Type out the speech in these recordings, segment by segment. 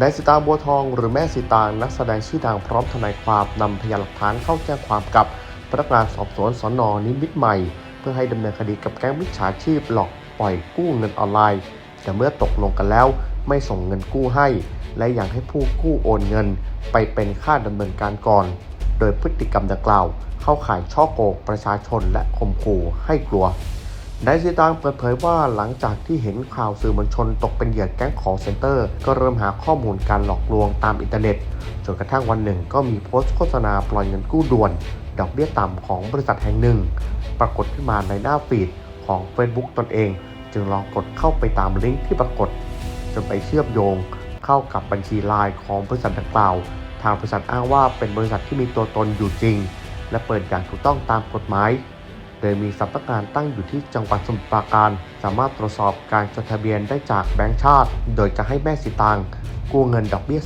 นายสิตางบัวทองหรือแม่สีตางนักแสดงชื่อดังพร้อมทนายความนำพยานหลักฐานเข้าแจ้งความกับพนักงานสอบสวนสนนิมิตใหม่ เพื่อให้ดำเนินคดีกับแก๊งมิจฉาชีพหลอกปล่อยกู้เงินออนไลน์ แต่เมื่อตกลงกันแล้วไม่ส่งเงินกู้ให้ และยังให้ผู้กู้โอนเงินไปเป็นค่าดำเนินการก่อน โดยพฤติกรรมดังกล่าว เข้าข่ายช่อโกงประชาชนและข่มขู่ให้กลัว นายสีตางเปิดเผยว่าหลังจากที่เห็นข่าวสื่อมวลชนตกเป็นเหยื่อแก๊ง call center ก็เริ่มหาข้อมูลการหลอกลวงตามอินเทอร์เน็ต จนกระทั่งวันหนึ่งก็มีโพสต์โฆษณาปล่อยเงินกู้ด่วน ดอกเบี้ยต่ำของบริษัทแห่งหนึ่ง ปรากฏขึ้นมาในหน้าฟีดของ Facebook ตนเอง จึงลองกดเข้าไปตามลิงก์ที่ปรากฏจนไปเชื่อมโยง เข้ากับบัญชีไลน์ของบริษัทดังกล่าว ทางบริษัทอ้างว่าเป็นบริษัทที่มีตัวตนอยู่จริง และเปิดอย่างถูกต้องตามกฎหมาย โดยมีสำนักงานตั้งอยู่ที่จังหวัดสมุทรปราการ สามารถตรวจสอบการจดทะเบียนได้จากแบงก์ชาติ โดยจะให้แม่สิตางกู้เงินดอกเบี้ย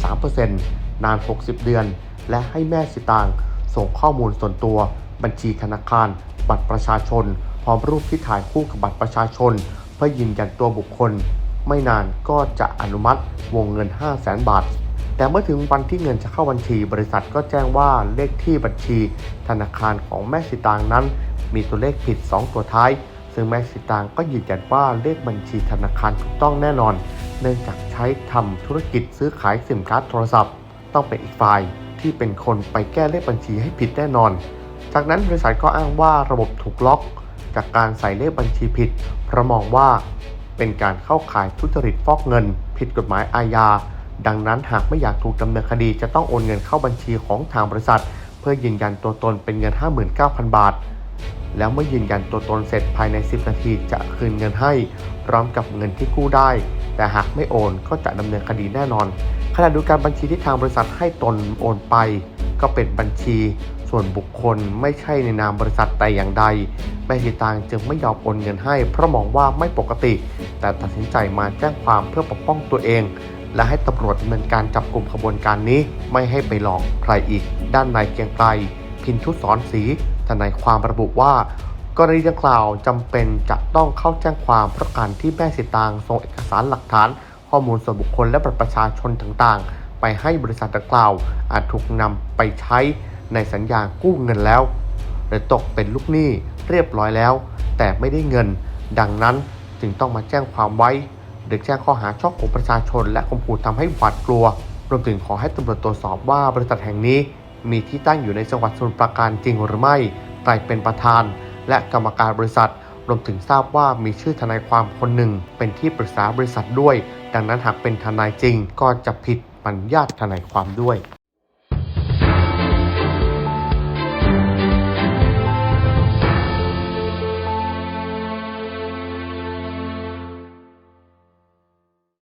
3%นาน 60 เดือน และให้แม่สิตางส่งข้อมูลส่วนตัว บัญชีธนาคาร บัตรประชาชน พร้อมรูปที่ถ่ายคู่กับบัตรประชาชน เพื่อยืนยันตัวบุคคล ไม่นานก็จะอนุมัติวงเงิน 5 0 0แสนบาทแต่เมื่อถึงวันที่เงินจะเข้าบัญชี บริษัทก็แจ้งว่าเลขที่บัญชี ธนาคารของแม่สิตางนั้น มีตัวเลขผิด 2 ตัวท้าย ซึ่งแม่สิตางก็ยืนยันว่าเลขบัญชีธนาคารถูกต้องแน่นอน เนื่องจากใช้ทำธุรกิจซื้อขายสินค้าโทรศัพท์ ต้องเป็นอีกฝ่ายที่เป็นคนไปแก้เลขบัญชีให้ผิดแน่นอน จากนั้นบริษัทก็อ้างว่าระบบถูกล็อก จากการใส่เลขบัญชีผิดเพราะมองว่าเป็นการเข้าข่ายทุจริตฟอกเงิน ผิดกฎหมายอาญา ดังนั้นหากไม่อยากถูกดำเนินคดีจะต้องโอนเงินเข้าบัญชีของทางบริษัท เพื่อยืนยันตัวตนเป็นเงิน 59,000 บาท แล้วเมื่อยืนยันตัวตนเสร็จภายใน 10 นาทีจะคืนเงินให้ พร้อมกับเงินที่กู้ได้ แต่หากไม่โอนก็จะดำเนินคดีแน่นอนขณะดูการบัญชีที่ทางบริษัทให้ตนโอนไป ก็เป็นบัญชีส่วนบุคคลไม่ใช่ในนามบริษัทแต่อย่างใดแม่สีตางจึงไม่ยอมโอนเงินให้ เพราะมองว่าไม่ปกติ แต่ตัดสินใจมาแจ้งความเพื่อปกป้องตัวเอง และให้ตำรวจดำเนินการจับกลุ่มขบวนการนี้ไม่ให้ไปหลอกใครอีก ด้านนายเกียงไกรพินทุสอนศรี นายความระบุว่ากรณีดังกล่าวจำเป็นจะต้องเข้าแจ้งความเพราะการที่แม่สิตางส่งเอกสารหลักฐาน ข้อมูลส่วนบุคคลและบัตรประชาชนต่างๆ ไปให้บริษัทดังกล่าว อาจถูกนำไปใช้ในสัญญากู้เงินแล้วหรือตกเป็นลูกหนี้เรียบร้อยแล้ว แต่ไม่ได้เงิน ดังนั้นจึงต้องมาแจ้งความไว้หรือแจ้งข้อหาช่อโกงประชาชน และข่มขู่ทำให้หวาดกลัว รวมถึงขอให้ตำรวจตรวจสอบว่าบริษัทแห่งนี้ มีที่ตั้งอยู่ในจังหวัดสมุทรปราการจริงหรือไม่ใครเป็นประธาน และกรรมการบริษัท รวมถึงทราบว่ามีชื่อทนายความคนหนึ่ง เป็นที่ปรึกษาบริษัทด้วย ดังนั้นหากเป็นทนายจริงก็จะผิดมัญญาติทนายความด้วย